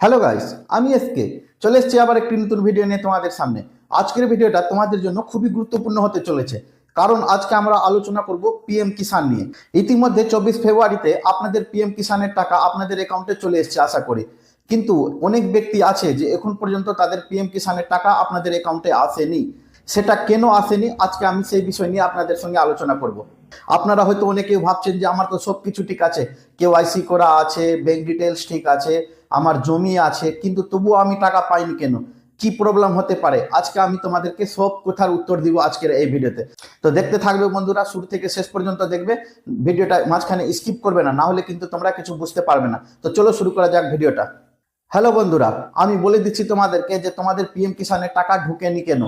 Hello guys আমি SK চলে এসেছি আবার একটি নতুন ভিডিও নিয়ে তোমাদের সামনে। আজকের ভিডিওটা তোমাদের জন্য খুবই গুরুত্বপূর্ণ হতে চলেছে। কারণ আজকে আমরা আলোচনা করব পিএম কিষাণ নিয়ে। ইতিমধ্যে চব্বিশ ফেব্রুয়ারিতে আপনাদের পিএম কিষাণের টাকা আপনাদের অ্যাকাউন্টে চলে এসেছে আশা করি। কিন্তু অনেক ব্যক্তি আছে যে এখন পর্যন্ত তাদের পিএম কিষাণের টাকা আপনাদের অ্যাকাউন্টে আসেনি। সেটা কেন আসেনি? আজকে আমি সেই বিষয় নিয়ে আপনাদের সঙ্গে আলোচনা করব। আপনারা হয়তো অনেকেই ভাবছেন যে আমার তো সব কিছু ঠিক আছে। কেওয়াইসি করা আছে ব্যাংক ডিটেলস ঠিক আছে। আমার জমি আছে, কিন্তু তবুও আমি টাকা পাইনি কেন? কি প্রবলেম হতে পারে? আজকে আমি তোমাদেরকে সব কথার উত্তর দিব আজকের এই ভিডিওতে। তো দেখতে থাকবে বন্ধুরা, শুরু থেকে শেষ পর্যন্ত দেখবে। ভিডিওটা মাঝখানে স্কিপ করবে না না হলে কিন্তু তোমরা কিছু বুঝতে পারবে না। তো চলো শুরু করা যাক ভিডিওটা। হ্যালো বন্ধুরা, আমি বলে দিচ্ছি তোমাদেরকে যে তোমাদের পিএম কিষানের টাকা ঢুকেনি কেন?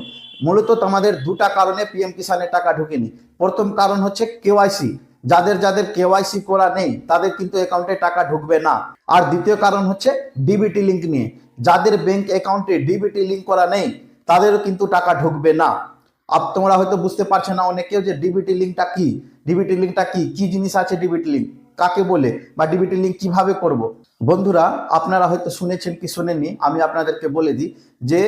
মূলত তোমাদের দুটা কারণে পিএম কিষানের টাকা ঢুকেনি। প্রথম কারণ হচ্ছে কেওয়াইসি যাদের যাদের কেওয়াইসি করা নেই, তাদের কিন্তু অ্যাকাউন্টে টাকা ঢুকবে না। আর দ্বিতীয় কারণ হচ্ছে ডিবিটি লিঙ্ক নিয়ে। যাদের ব্যাংক অ্যাকাউন্টে ডিবিটি লিঙ্ক করা নেই, তাদেরও কিন্তু টাকা ঢুকবে না। আপ, তোমরা হয়তো বুঝতে পারছ না অনেকেও যে ডিবিটি লিঙ্কটা কি? ডিবিটি লিঙ্কটা কি? কি জিনিস আছে ডিবিটি লিঙ্ক? কাকে বলে? বা ডিবিটি লিঙ্ক কীভাবে করব? বন্ধুরা, আপনারা হয়তো শুনেছেন কি শুনেননি, আমি আপনাদেরকে বলে দিই যে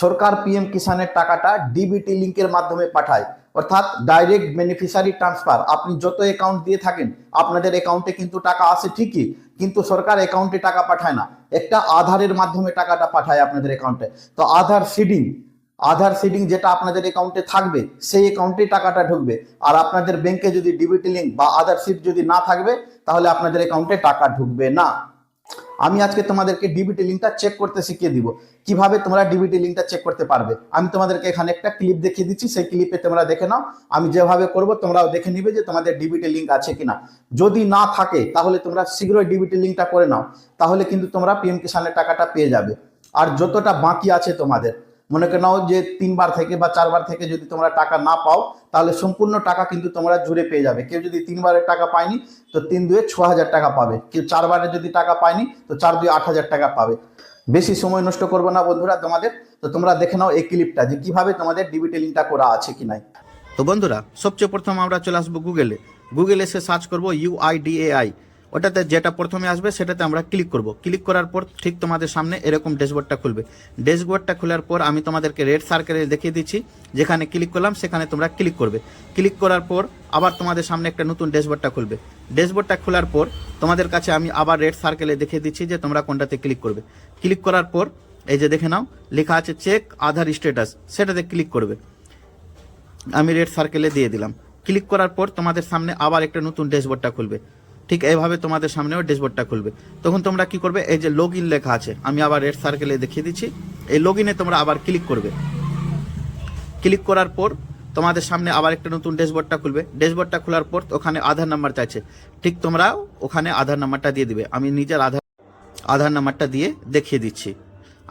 সরকার পিএম কিষানের টাকাটা ডিবিটি লিঙ্কের মাধ্যমে পাঠায়। অর্থাৎ ডাইরেক্ট বেনিফিশিয়ারি ট্রান্সফার আপনি যত অ্যাকাউন্ট দিয়ে থাকেন, আপনাদের অ্যাকাউন্টে কিন্তু টাকা আসে ঠিকই, কিন্তু সরকার অ্যাকাউন্টে টাকা পাঠায় না। একটা আধারের মাধ্যমে টাকাটা পাঠায় আপনাদের অ্যাকাউন্টে তো আধার সিডিং আধার সিডিং যেটা আপনাদের অ্যাকাউন্টে থাকবে, সেই অ্যাকাউন্টে টাকাটা ঢুকবে। আর আপনাদের ব্যাংকে যদি ডিবিটি লিঙ্ক বা আধার সিট যদি না থাকবে, তাহলে আপনাদের অ্যাকাউন্টে টাকা ঢুকবে না। আমি আজকে তোমাদেরকে ডিবিটি লিঙ্কটা চেক করতে শিখিয়ে দিব। কীভাবে তোমরা ডিবিটি লিঙ্কটা চেক করতে পারবে? আমি তোমাদেরকে এখানে একটা ক্লিপ দেখিয়ে দিচ্ছি, সেই ক্লিপে তোমরা দেখে নাও। আমি যেভাবে করব, তোমরাও দেখে নিবে যে তোমাদের ডিবিটি লিঙ্ক আছে কিনা। যদি না থাকে, তাহলে তোমরা শীঘ্রই ডিবিটি লিঙ্কটা করে নাও। তাহলে কিন্তু তোমরা পিএম কিষানের টাকাটা পেয়ে যাবে। আর যতটা বাকি আছে তোমাদের মনে করে নাও যে তিনবার থেকে বা চারবার থেকে যদি তোমরা টাকা না পাও, তাহলে সম্পূর্ণ টাকা কিন্তু তোমরা জুড়ে পেয়ে যাবে। কেউ যদি তিনবারের টাকা পায়নি, তো তিন দুয়ে ছ হাজার টাকা পাবে। কেউ চারবারে যদি টাকা পায়নি, তো চার দুয়ে আট হাজার টাকা পাবে। বেশি সময় নষ্ট করব না বন্ধুরা তোমাদের। তো তোমরা দেখে নাও এই ক্লিপটা যে কীভাবে তোমাদের ডিবিটি লিঙ্কটা করা আছে কি নাই। তো বন্ধুরা, সবচেয়ে প্রথম আমরা চলে আসব গুগলে গুগলে এসে সার্চ করব ইউআইডিএআই ওটাতে যেটা প্রথমে আসবে সেটাতে আমরা ক্লিক করব। ক্লিক করার পর ঠিক তোমাদের সামনে এরকম ড্যাশবোর্ডটা খুলবে। ড্যাশবোর্ডটা খোলার পর আমি তোমাদেরকে রেড সার্কেলে দেখিয়ে দিচ্ছি। যেখানে ক্লিক করলাম, সেখানে তোমরা ক্লিক করবে। ক্লিক করার পর আবার তোমাদের সামনে একটা নতুন ড্যাশবোর্ডটা খুলবে। ড্যাশবোর্ডটা খোলার পর তোমাদের কাছে আমি আবার রেড সার্কেলে দেখিয়ে দিচ্ছি যে তোমরা কোনটাতে ক্লিক করবে। ক্লিক করার পর এই যে দেখে নাও, লেখা আছে চেক আধার স্ট্যাটাস সেটাতে ক্লিক করবে। আমি রেড সার্কেলে দিয়ে দিলাম। ক্লিক করার পর তোমাদের সামনে আবার একটা নতুন ড্যাশবোর্ডটা খুলবে। ঠিক এইভাবে তোমাদের সামনেও ড্যাশবোর্ডটা খুলবে। তখন তোমরা কি করবে? এই যে লগ ইন লেখা আছে, আমি আবার রেড সার্কেলে দেখিয়ে দিচ্ছি। এই লগ তোমরা আবার ক্লিক করবে। ক্লিক করার পর তোমাদের সামনে আবার একটা নতুন ড্যাশবোর্ডটা খুলবে। ড্যাশবোর্ডটা খোলার পর ওখানে আধার নাম্বার চাইছে। ঠিক তোমরা ওখানে আধার নাম্বারটা দিয়ে দিবে। আমি নিজের আধার আধার নাম্বারটা দিয়ে দেখিয়ে দিচ্ছি।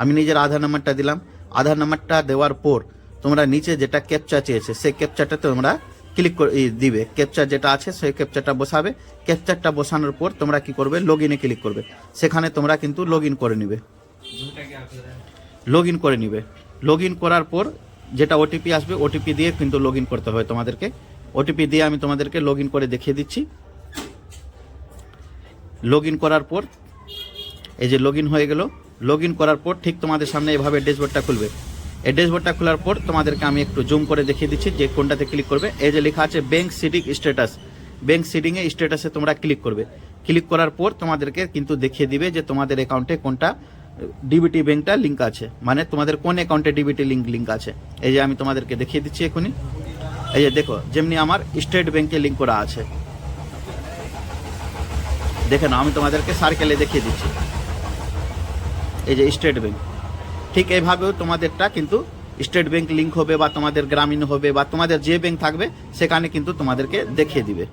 আমি নিজের আধার নাম্বারটা দিলাম। আধার নাম্বারটা দেওয়ার পর তোমরা নিচে যেটা ক্যাপচা চেয়েছে, সেই ক্যাপচাটা তোমরা ক্লিক দিবে। ক্যাপচার যেটা আছে, সেই ক্যাপচারটা বসাবে। ক্যাপচারটা বসানোর পর তোমরা কি করবে? লগ ইনে ক্লিক করবে। সেখানে তোমরা কিন্তু লগ ইন করে নিবে। লগ ইন করে নিবে। লগ ইন করার পর যেটা ওটিপি আসবে ওটিপি দিয়ে কিন্তু লগ ইন করতে হবে তোমাদেরকে। ওটিপি দিয়ে আমি তোমাদেরকে লগ ইন করে দেখিয়ে দিচ্ছি। লগ ইন করার পর, এই যে লগ ইন হয়ে গেল। লগ ইন করার পর ঠিক তোমাদের সামনে এভাবে ড্যাশবোর্ডটা খুলবে। এই ড্যাশবোর্ডটা খোলার পর তোমাদেরকে আমি একটু জুম করে দেখিয়ে দিচ্ছি, যে কোনটাতে ক্লিক করবে। এই যে লেখা আছে ব্যাংক সিডিং স্ট্যাটাস ব্যাংক সিডিংয়ে স্ট্যাটাসে তোমরা ক্লিক করবে। ক্লিক করার পর তোমাদেরকে কিন্তু দেখিয়ে দিবে যে তোমাদের অ্যাকাউন্টে কোনটা ডিবিটি ব্যাংকটা লিঙ্ক আছে। মানে তোমাদের কোন অ্যাকাউন্টে ডিবিটি লিঙ্ক লিঙ্ক আছে। এই যে আমি তোমাদেরকে দেখিয়ে দিচ্ছি এখনই। এই যে দেখো, যেমনি আমার স্টেট ব্যাংকে লিঙ্ক করা আছে। দেখে নাও, আমি তোমাদেরকে সার্কেলে দেখিয়ে দিচ্ছি। এই যে স্টেট ব্যাংক ঠিক এইভাবেও তোমাদেরটা কিন্তু স্টেট ব্যাংক লিঙ্ক হবে বা তোমাদের গ্রামীণ হবে বা তোমাদের যে ব্যাংক থাকবে, সেখানে কিন্তু তোমাদেরকে দেখিয়ে দিবে।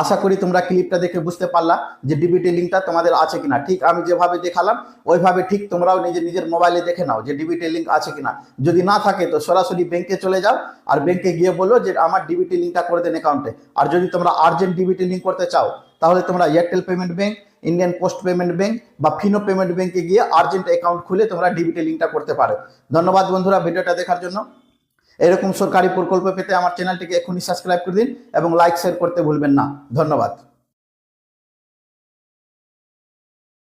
আশা করি তোমরা ক্লিপটা দেখে বুঝতে পারলা যে ডিবিটি লিঙ্কটা তোমাদের আছে কিনা। ঠিক আমি যেভাবে দেখালাম, ওইভাবে ঠিক তোমরাও নিজের নিজের মোবাইলে দেখে নাও যে ডিবিটি লিঙ্ক আছে কিনা। যদি না থাকে তো সরাসরি ব্যাংকে চলে যাও আর ব্যাংকে গিয়ে বলো যে আমার ডিবিটি লিঙ্কটা করে দেন অ্যাকাউন্টে আর যদি তোমরা আর্জেন্ট ডিবিটি লিঙ্ক করতে চাও তাহলে তোমরা Airtel payment bank Indian post payment bank বা ফিনো পেমেন্ট ব্যাঙ্কে গিয়ে আর্জেন্ট অ্যাকাউন্ট খুলে তোমরা ডিবিটি লিঙ্কটা করতে পারো। ধন্যবাদ বন্ধুরা ভিডিওটা দেখার জন্য। এরকম সরকারি প্রকল্প পেতে আমার চ্যানেলটিকে এখনই সাবস্ক্রাইব করে দিন এবং লাইক শেয়ার করতে ভুলবেন না। ধন্যবাদ।